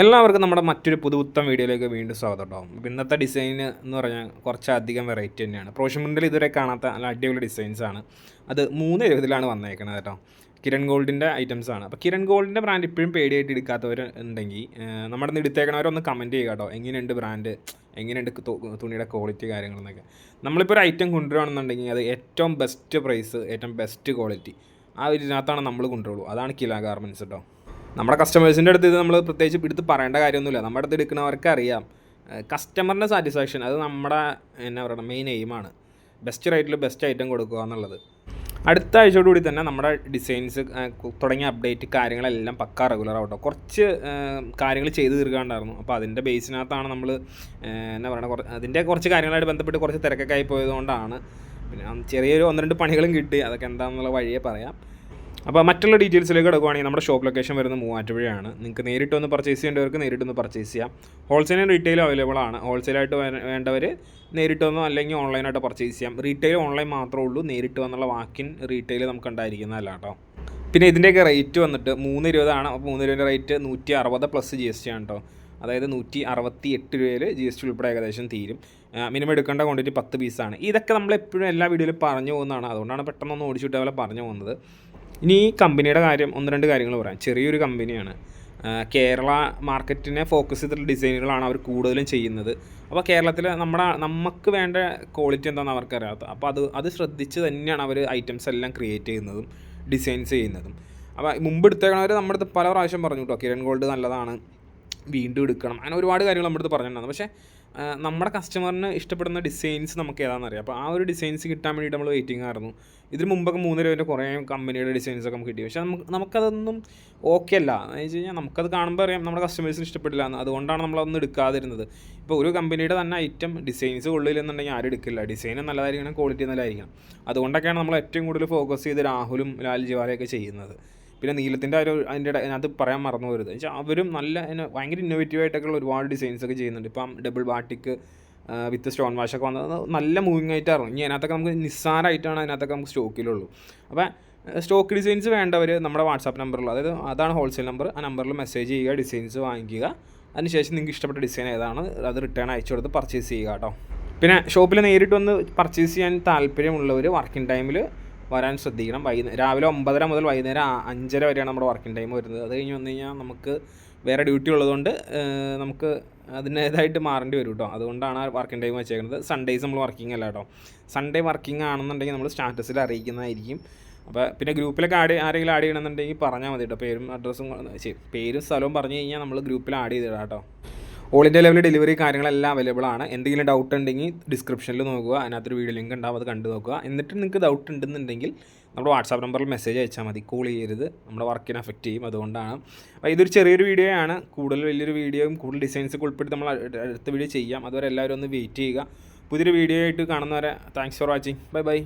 എല്ലാവർക്കും നമ്മുടെ മറ്റൊരു പുതുപുത്തൻ വീഡിയോയിലേക്ക് വീണ്ടും സ്വാഗതം ഉണ്ടാവും ഇന്നത്തെ ഡിസൈൻ എന്ന് പറഞ്ഞാൽ കുറച്ചധികം വെറൈറ്റി തന്നെയാണ്. പ്രോഷമുണ്ടിൽ ഇതുവരെ കാണാത്ത നല്ല അടിപൊളി ഡിസൈൻസ് ആണ്. അത് മൂന്ന് എഴുപതിലാണ് വന്നേക്കുന്നത് കേട്ടോ. കിരൺ ഗോൾഡിന്റെ ഐറ്റംസ് ആണ്. അപ്പോൾ കിരൺ ഗോൾഡിന്റെ ബ്രാൻഡ് ഇപ്പോഴും പേടിയായിട്ട് എടുക്കാത്തവർ ഉണ്ടെങ്കിൽ നമ്മുടെ നിന്ന് എടുത്തേക്കണവരൊന്ന് കമന്റ് ചെയ്യുക കേട്ടോ. എങ്ങനെയുണ്ട് ബ്രാൻഡ് എങ്ങനെയുണ്ട് തുണിയുടെ ക്വാളിറ്റി കാര്യങ്ങളെന്നൊക്കെ നമ്മളിപ്പോൾ ഒരു ഐറ്റം കൊണ്ടുവരികയാണെന്നുണ്ടെങ്കിൽ അത് ഏറ്റവും ബെസ്റ്റ് പ്രൈസ് ഏറ്റവും ബെസ്റ്റ് ക്വാളിറ്റി ആ ഒരു ഇതിനകത്താണ് നമ്മൾ കൊണ്ടുപോകുള്ളൂ അതാണ് കില ഗാർമെന്റ്സ് കേട്ടോ. നമ്മുടെ കസ്റ്റമേഴ്സിന്റെ അടുത്ത് ഇത് നമ്മൾ പ്രത്യേകിച്ച് എടുത്ത് പറയേണ്ട കാര്യമൊന്നുമില്ല. നമ്മുടെ അടുത്ത് എടുക്കുന്നവർക്ക് അറിയാം. കസ്റ്റമറിന്റെ സാറ്റിസ്ഫാക്ഷൻ അത് നമ്മുടെ എന്നാ പറയുക മെയിൻ എയിമാണ് ബെസ്റ്റ് റേറ്റിൽ ബെസ്റ്റ് ഐറ്റം കൊടുക്കുക എന്നുള്ളത്. അടുത്ത ആഴ്ചയോടുകൂടി തന്നെ നമ്മുടെ ഡിസൈൻസ് തുടങ്ങിയ അപ്ഡേറ്റ് കാര്യങ്ങളെല്ലാം പക്കാ റെഗുലർ ആവട്ടോ. കുറച്ച് കാര്യങ്ങൾ ചെയ്തു തീർക്കാണ്ടായിരുന്നു. അപ്പോൾ അതിന്റെ ബേസിനകത്താണ് നമ്മൾ എന്നാ പറയുക അതിന്റെ കുറച്ച് കാര്യങ്ങളായിട്ട് ബന്ധപ്പെട്ട് കുറച്ച് തിരക്കൊക്കെ ആയി പോയതുകൊണ്ടാണ്. പിന്നെ ചെറിയൊരു ഒന്ന് രണ്ട് പണികളും കിട്ടി. അതൊക്കെ എന്താണെന്നുള്ള വഴിയെ പറയാം. അപ്പോൾ മറ്റുള്ള ഡീറ്റെയിൽസിലേക്ക് കിടക്കുവാണെങ്കിൽ നമ്മുടെ ഷോപ്പ് ലൊക്കേഷൻ വരുന്നത് മൂവാറ്റുപുഴയാണ്. നിങ്ങൾക്ക് നേരിട്ട് ഒന്ന് പർച്ചേസ് ചെയ്യേണ്ടവർക്ക് നേരിട്ട് ഒന്ന് പർച്ചേസ് ചെയ്യാം ഹോൾസെയിലും റീറ്റെയിലും അവൈലബിൾ ആണ്. ഹോൾസെയിലായിട്ട് വേണ്ടവർ നേരിട്ട് വന്നോ അല്ലെങ്കിൽ ഓൺലൈനായിട്ട് പർച്ചേസ് ചെയ്യാം. റീറ്റെയിൽ ഓൺലൈൻ മാത്രമേ ഉള്ളൂ. നേരിട്ട് വന്നുള്ള വാക്കിൻ റീറ്റെയിൽ നമുക്ക് ഉണ്ടായിരിക്കുന്നതല്ല കേട്ടോ. പിന്നെ ഇതിന്റെയൊക്കെ റേറ്റ് വന്നിട്ട് മൂന്ന് ഇരുപതാണ് അപ്പോൾ മൂന്ന് ഇരുപതിന്റെ റേറ്റ് നൂറ്റി അറുപത് പ്ലസ് ജി എസ് ടി ആണ് കേട്ടോ. അതായത് നൂറ്റി അറുപത്തി എട്ട് രൂപയിൽ ജി എസ് ടി ഉൾപ്പെടെ ഏകദേശം തീരും. മിനിമം എടുക്കേണ്ട ക്വാണ്ടിറ്റി പത്ത് പീസാണ് ഇതൊക്കെ നമ്മൾ എപ്പോഴും എല്ലാ വീഡിയോയിലും പറഞ്ഞു പോകുന്നതാണ്. അതുകൊണ്ടാണ് പെട്ടെന്നൊന്ന് ഓടിച്ചിട്ട് പോലെ പറഞ്ഞു പോകുന്നത്. ഇനി ഈ കമ്പനിയുടെ കാര്യം ഒന്ന് രണ്ട് കാര്യങ്ങൾ പറയാം. ചെറിയൊരു കമ്പനിയാണ്. കേരള മാർക്കറ്റിനെ ഫോക്കസ് ചെയ്തിട്ടുള്ള ഡിസൈനുകളാണ് അവർ കൂടുതലും ചെയ്യുന്നത്. അപ്പോൾ കേരളത്തിൽ നമ്മുടെ നമുക്ക് വേണ്ട ക്വാളിറ്റി എന്താണെന്ന് അവർക്കറിയാത്ത. അപ്പോൾ അത് അത് ശ്രദ്ധിച്ച് തന്നെയാണ് അവർ ഐറ്റംസ് എല്ലാം ക്രിയേറ്റ് ചെയ്യുന്നതും ഡിസൈൻസ് ചെയ്യുന്നതും. അപ്പോൾ മുമ്പ് എടുത്തേക്കണവർ നമ്മുടെ അടുത്ത് പല പ്രാവശ്യം പറഞ്ഞു കേട്ടോ കിരൺ ഗോൾഡ് നല്ലതാണ്. വീണ്ടും എടുക്കണം. അങ്ങനെ ഒരുപാട് കാര്യങ്ങൾ നമ്മുടെ അടുത്ത് പറഞ്ഞിട്ടുണ്ടായിരുന്നു. പക്ഷേ നമ്മുടെ കസ്റ്റമറിന് ഇഷ്ടപ്പെടുന്ന ഡിസൈൻസ് നമുക്ക് ഏതാണെന്ന് അറിയാം അപ്പോൾ ആ ഒരു ഡിസൈൻസ് കിട്ടാൻ വേണ്ടിയിട്ട് നമ്മൾ വെയിറ്റിംഗ് ആയിരുന്നു. ഇതിന് മുമ്പൊക്കെ മൂന്ന് രൂപേന്റെ കുറേ കമ്പനിയുടെ ഡിസൈൻസ് ഒക്കെ നമുക്ക് കിട്ടി. പക്ഷേ നമുക്ക് നമുക്കതൊന്നും ഓക്കെ അല്ല. എന്ന് വെച്ച് കഴിഞ്ഞാൽ നമുക്കത് കാണുമ്പോൾ അറിയാം നമ്മുടെ കസ്റ്റമേഴ്സിന് ഇഷ്ടപ്പെടില്ല എന്ന്. അതുകൊണ്ടാണ് നമ്മളതൊന്നും എടുക്കാതിരുന്നത്. ഇപ്പോൾ ഒരു കമ്പനിയുടെ തന്നെ ഐറ്റം ഡിസൈൻസ് കൊള്ളില്ലെന്നുണ്ടെങ്കിൽ ആരും എടുക്കില്ല. ഡിസൈൻ നല്ലതായിരിക്കണം ക്വാളിറ്റി നല്ലതായിരിക്കണം. അതുകൊണ്ടൊക്കെയാണ് നമ്മൾ ഏറ്റവും കൂടുതൽ ഫോക്കസ് ചെയ്ത് രാഹുലും ലാൽ ജിവാലയൊക്കെ ചെയ്യുന്നത്. പിന്നെ നീലത്തിന്റെ ഒരു അതിന്റെ അത് പറയാൻ മറന്നു പോരുത്. വെച്ചാൽ അവരും നല്ല ഭയങ്കര ഇന്നോവേറ്റീവ് ആയിട്ടൊക്കെ ഒരുപാട് ഡിസൈൻസ് ഒക്കെ ചെയ്യുന്നുണ്ട്. ഇപ്പം double batik with stone wash ഒക്കെ വന്നത് നല്ല മൂവിങ് ആയിട്ടായിരുന്നു ഇനി അതിനകത്തൊക്കെ നമുക്ക് നിസ്സാരമായിട്ടാണ് അതിനകത്തൊക്കെ നമുക്ക് സ്റ്റോക്കിലുള്ളൂ അപ്പോൾ സ്റ്റോക്ക് ഡിസൈൻസ് വേണ്ടവർ നമ്മുടെ വാട്സാപ്പ് നമ്പറിൽ അതായത് അതാണ് ഹോൾസെയിൽ നമ്പർ ആ നമ്പറിൽ മെസ്സേജ് ചെയ്യുക ഡിസൈൻസ് വാങ്ങിക്കുക. അതിനുശേഷം നിങ്ങൾക്ക് ഇഷ്ടപ്പെട്ട ഡിസൈൻ ഏതാണ് അത് റിട്ടേൺ അയച്ചു കൊടുത്ത് പർച്ചേസ് ചെയ്യുക കേട്ടോ. പിന്നെ ഷോപ്പിൽ നേരിട്ട് വന്ന് പർച്ചേസ് ചെയ്യാൻ താല്പര്യമുള്ളവർ വർക്കിംഗ് ടൈമിൽ വരാൻ ശ്രദ്ധിക്കണം. വൈകുന്നേരം രാവിലെ ഒമ്പതര മുതൽ വൈകുന്നേരം അഞ്ചര വരെയാണ് നമ്മുടെ വർക്കിംഗ് ടൈം വരുന്നത്. അത് കഴിഞ്ഞ് വന്നു കഴിഞ്ഞാൽ നമുക്ക് വേറെ ഡ്യൂട്ടി ഉള്ളതുകൊണ്ട് നമുക്ക് അതിന്റേതായിട്ട് മാറേണ്ടി വരും കേട്ടോ അതുകൊണ്ടാണ് ആ വർക്കിംഗ് ടൈം വെച്ചേക്കുന്നത്. സൺഡേയ്സ് നമ്മൾ വർക്കിംഗ് അല്ല കേട്ടോ സൺഡേ വർക്കിംഗ് ആണെന്നുണ്ടെങ്കിൽ നമ്മൾ സ്റ്റാറ്റസിൽ അറിയിക്കുന്നതായിരിക്കും. അപ്പോൾ പിന്നെ ഗ്രൂപ്പിലൊക്കെ ആഡ് ആരെങ്കിലും ആഡ് ചെയ്യണമെന്നുണ്ടെങ്കിൽ പറഞ്ഞാൽ മതി കേട്ടോ പേരും അഡ്രസ്സും പേരും സ്ഥലവും പറഞ്ഞു കഴിഞ്ഞാൽ നമ്മൾ ഗ്രൂപ്പിൽ ആഡ് ചെയ്തിടാം കേട്ടോ ഓൾ ഇന്ത്യ ലെവൽ ഡെലിവറി കാര്യങ്ങളെല്ലാം അവൈലബിൾ ആണ്. എന്തെങ്കിലും ഡൗട്ട് ഉണ്ടെങ്കിൽ ഡിസ്ക്രിപ്ഷനിൽ നോക്കുക. അതിനകത്തൊരു വീഡിയോ ലിങ്ക് ഉണ്ടാവും അത് കണ്ടു നോക്കുക. എന്നിട്ട് നിങ്ങൾക്ക് ഡൗട്ട് ഉണ്ടെന്നുണ്ടെങ്കിൽ നമ്മുടെ വാട്സാപ്പ് നമ്പറിൽ മെസ്സേജ് അയച്ചാൽ മതി. കോൾ ചെയ്യരുത്. നമ്മുടെ വർക്കിനെ അഫക്റ്റ് ചെയ്യും. അതുകൊണ്ടാണ്. അപ്പോൾ ഇതൊരു ചെറിയൊരു വീഡിയോ ആണ്. കൂടുതൽ വലിയൊരു വീഡിയോയും കൂടുതൽ ഡിസൈൻസ് ഉൾപ്പെടുത്തി നമ്മൾ അടുത്ത വീഡിയോ ചെയ്യാം. അതുവരെ എല്ലാവരും ഒന്ന് വെയിറ്റ് ചെയ്യുക. പുതിയൊരു വീഡിയോ ആയിട്ട് കാണുന്നവരെ thanks for watching bye bye